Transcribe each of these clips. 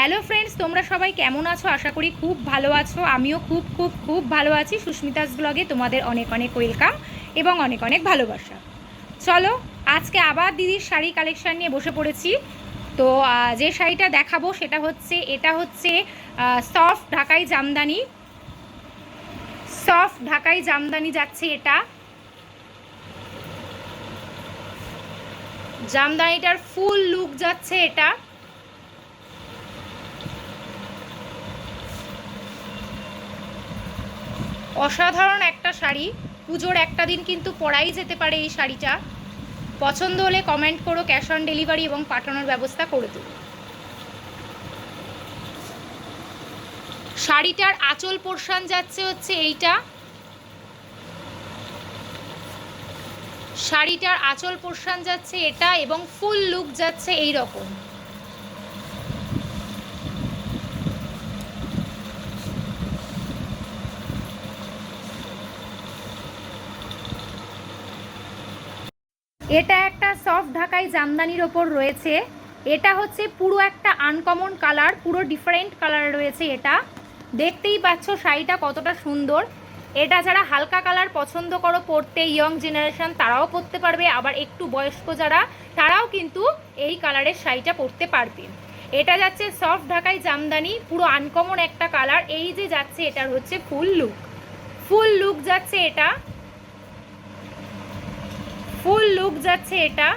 Hello friends, তোমরা সবাই কেমন আছো? আশা করি খুব ভালো আছো। আমিও খুব খুব খুব ভালো আছি। সুস্মিতাস ব্লগে তোমাদের অনেক অনেক ওয়েলকাম এবং অনেক অনেক ভালোবাসা। চলো, আজকে আবার দিদির শাড়ি কালেকশান নিয়ে বসে পড়েছি। তো যে শাড়িটা দেখাবো সেটা হচ্ছে, এটা হচ্ছে সফট ঢাকাই জামদানি। সফট ঢাকাই জামদানি যাচ্ছে এটা। জামদানিটার ফুল লুক যাচ্ছে এটা। অসাধারণ একটা শাড়ি। পুজোর একটা দিন কিন্তু পরাই যেতে পারে এই শাড়িটা। পছন্দ হলে কমেন্ট করো ক্যাশ অন ডেলিভারি এবং পাঠানোর ব্যবস্থা করে দেবো শাড়িটার আঁচল পোর্শন যাচ্ছে হচ্ছে এইটা। শাড়িটার আঁচল পোর্শন যাচ্ছে এটা এবং ফুল লুক যাচ্ছে এই রকম এটা একটা সফট ঢাকাই জামদানির ওপর রয়েছে। এটা হচ্ছে পুরো একটা আনকমন কালার পুরো ডিফারেন্ট কালার রয়েছে এটা। দেখতেই পাচ্ছ শাড়িটা কতটা সুন্দর। এটা যারা হালকা কালার পছন্দ করো, পরতে ইয়ং জেনারেশন তারাও পরতে পারবে, আবার একটু বয়স্ক যারা, তারাও কিন্তু এই কালারের শাড়িটা পরতে পারবে। এটা যাচ্ছে সফট ঢাকাই জামদানি, পুরো আনকমন একটা কালার এই যে যাচ্ছে এটার হচ্ছে ফুল লুক ফুল লুক যাচ্ছে এটা। ফুল লুক যাচ্ছে এটা।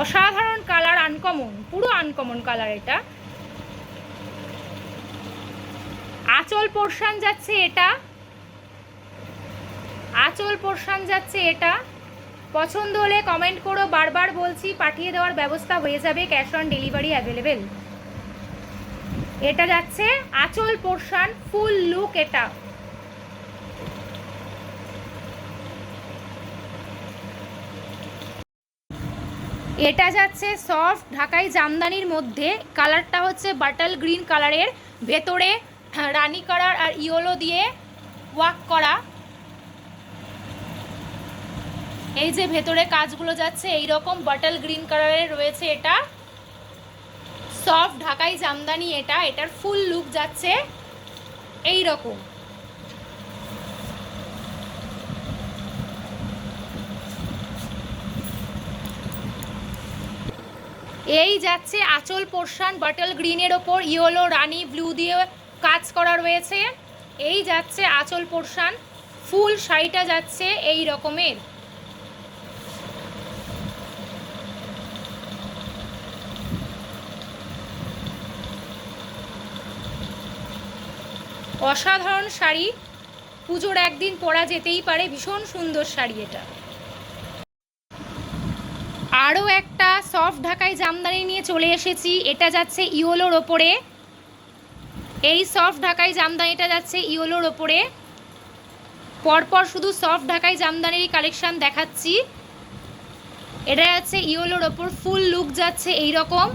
অসাধারণ কালার আনকমন পুরো আনকমন কালার এটা। আঁচল পোর্শন যাচ্ছে এটা। আঁচল পোর্শন যাচ্ছে এটা। পছন্দ হলে কমেন্ট করো, বারবার বলছি, পাঠিয়ে দেওয়ার ব্যবস্থা হয়ে যাবে ক্যাশ অন ডেলিভারি অ্যাভেলেবেল এটা যাচ্ছে আঁচল পোর্শন ফুল লুক এটা। এটা যাচ্ছে সফট ঢাকাই জামদানির মধ্যে। কালারটা হচ্ছে বাটাল গ্রিন কালারের ভেতরে রানি কালার আর ইয়োলো দিয়ে ওয়াক করা। এই যে ভেতরে কাজগুলো যাচ্ছে এই রকম বাটাল গ্রিন কালারের রয়েছে এটা। সফট ঢাকাই জামদানি এটা, এটার ফুল লুক যাচ্ছে এই রকম এই যাচ্ছে আঁচল পোর্শন বাটল গ্রিনের ওপর, ইয়েলো, রানি, ব্লু দিয়ে কাজ করা রয়েছে। এই যাচ্ছে আঁচল পোর্শন ফুল শাড়িটা যাচ্ছে এই রকমের। অসাধারণ শাড়ি, পুজোর একদিন পরা যেতেই পারে, ভীষণ সুন্দর শাড়ি এটা। আরও একটা সফট ঢাকাই জামদানি নিয়ে চলে এসেছি। এটা যাচ্ছে ইওলোর ওপরে। এই সফট ঢাকাই জামদানিটা যাচ্ছে ইয়োলোর ওপরে। পরপর শুধু সফট ঢাকাই জামদানির কালেকশান দেখাচ্ছি। এটা যাচ্ছে ইওলোর ওপর। ফুল লুক যাচ্ছে এই রকম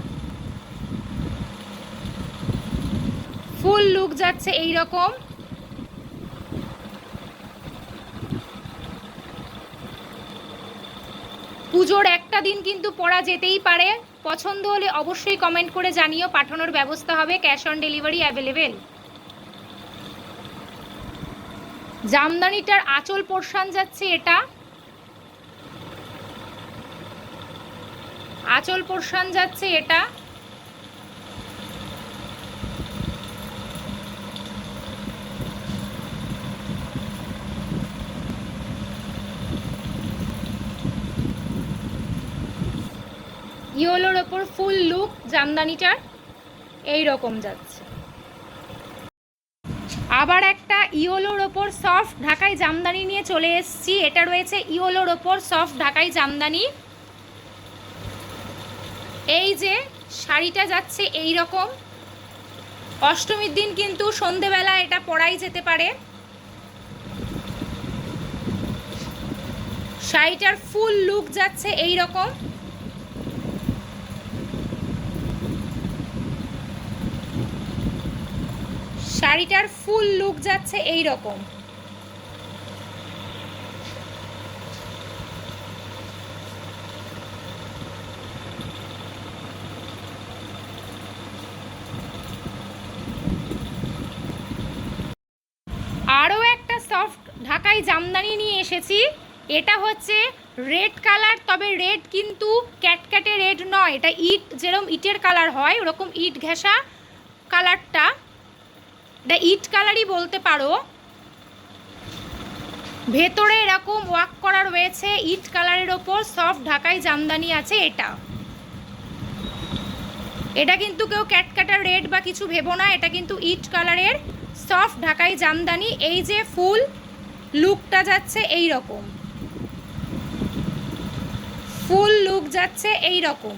ফুল লুক যাচ্ছে এই রকম পুজোর একটা দিন কিন্তু পড়া যেতেই পারে। পছন্দ হলে অবশ্যই কমেন্ট করে জানিও, পাঠানোর ব্যবস্থা হবে ক্যাশ অন ডেলিভারি অ্যাভেলেবেল জামদানিটার আচল পোর্শন যাচ্ছে এটা। আচল পোর্শন যাচ্ছে এটা। ইয়োলোর ওপর ফুল লুক, জামদানিটার এই রকম যাচ্ছে। আবার একটা ইয়োলোর ওপর সফট ঢাকাই জামদানি নিয়ে চলে এসেছি। এটা রয়েছে ইয়োলোর ওপর সফট ঢাকাই জামদানি। এই যে শাড়িটা যাচ্ছে এই রকম অষ্টমীর দিন কিন্তু সন্ধেবেলা এটা পরাই যেতে পারে। শাড়িটার ফুল লুক যাচ্ছে এই রকম শাড়িটার ফুল লুক যাচ্ছে এই রকম আরও একটা সফট ঢাকাই জামদানি নিয়ে এসেছি। এটা হচ্ছে রেড কালার তবে রেড কিন্তু ক্যাটক্যাটে রেড নয়। এটা ইট, যেরকম ইটের কালার হয়, ওরকম ইট ঘেঁষা কালারটা এটা ইট কালারই বলতে পারো। ভেতরে এরকম ওয়াক করা রয়েছে ইট কালারের ওপর সফট ঢাকাই জামদানি আছে এটা। এটা কিন্তু কেউ ক্যাটকাটার রেড বা কিছু ভেবো না, এটা কিন্তু ইট কালারের সফট ঢাকাই জামদানি। এই যে ফুল লুকটা যাচ্ছে এই রকম ফুল লুক যাচ্ছে এই রকম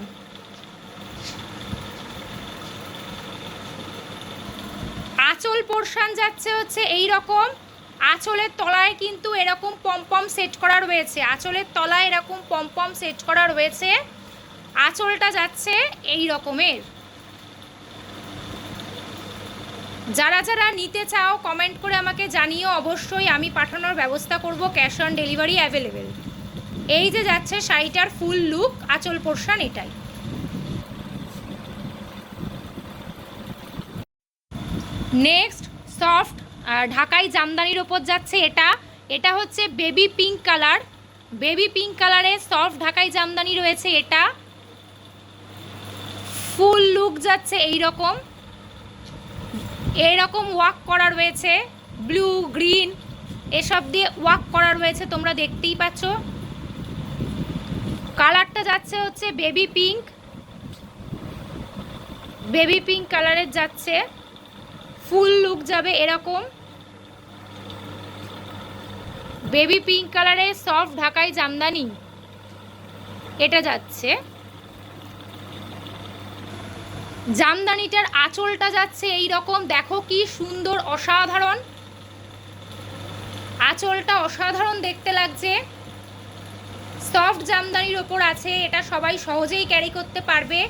আঁচল পোর্শন যাচ্ছে হচ্ছে এই রকম আঁচলের তলায় কিন্তু এরকম পম্পম সেট করা রয়েছে। আঁচলের তলায় এরকম পম্পম সেট করা রয়েছে। আঁচলটা যাচ্ছে এই রকমের যারা যারা নিতে চাও কমেন্ট করে আমাকে জানিও। অবশ্যই আমি পাঠানোর ব্যবস্থা করব ক্যাশ অন ডেলিভারি অ্যাভেলেবেল এই যে যাচ্ছে শাড়িটার ফুল লুক আঁচল পোর্শন এটাই। নেক্সট সফট ঢাকাই জামদানির ওপর যাচ্ছে এটা। এটা হচ্ছে baby pink colour baby pink কালারের সফট ঢাকাই জামদানি রয়েছে এটা। ফুল লুক যাচ্ছে এই রকম এইরকম ওয়াক করা রয়েছে। ব্লু গ্রিন এসব দিয়ে ওয়াক করা রয়েছে, তোমরা দেখতেই পাচ্ছ। কালারটা যাচ্ছে হচ্ছে বেবি পিঙ্ক বেবি পিঙ্ক কালারের যাচ্ছে। ফুল লুক যাবে এরকম। বেবি পিঙ্ক কালারের সফট ঢাকাই জামদানি। এটা যাচ্ছে। জামদানিটার আঁচলটা যাচ্ছে এই রকম দেখো কি সুন্দর, অসাধারণ। আঁচলটা অসাধারণ দেখতে লাগছে। সফট জামদানির ওপর আছে, এটা সবাই সহজেই ক্যারি করতে পারবে।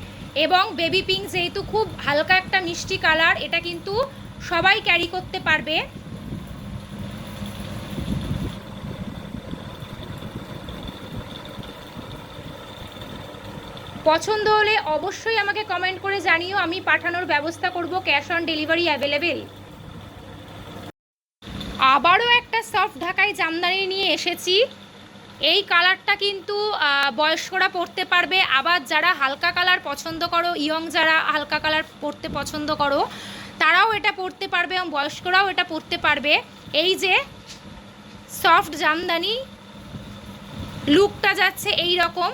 এবং বেবি পিঙ্ক যেহেতু খুব হালকা একটা মিষ্টি কালার এটা কিন্তু সবাই ক্যারি করতে পারবে। পছন্দ হলে অবশ্যই আমাকে কমেন্ট করে জানিও, আমি পাঠানোর ব্যবস্থা করব ক্যাশ অন ডেলিভারি অ্যাভেলেবেল আবারও একটা সফট ঢাকাই জামদানি নিয়ে এসেছি। এই কালারটা কিন্তু বয়স্করা পরতে পারবে। আবার যারা হালকা কালার পছন্দ করো ইয়ং যারা হালকা কালার পরতে পছন্দ করো তারাও এটা পরতে পারবে, এবং বয়স্করাও এটা পরতে পারবে। এই যে সফট জামদানি লুকটা যাচ্ছে এই রকম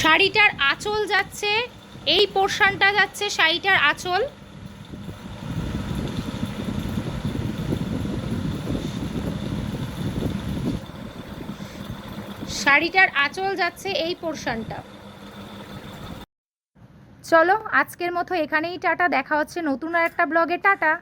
শাড়িটার আঁচল যাচ্ছে, এই পোর্শনটা যাচ্ছে শাড়িটার আঁচল। শাড়িটার আঁচল যাচ্ছে এই পোর্শনটা। চলো, আজকের মতো এখানেই টাটা, দেখা হচ্ছে নতুন আর একটা ব্লগে, টাটা।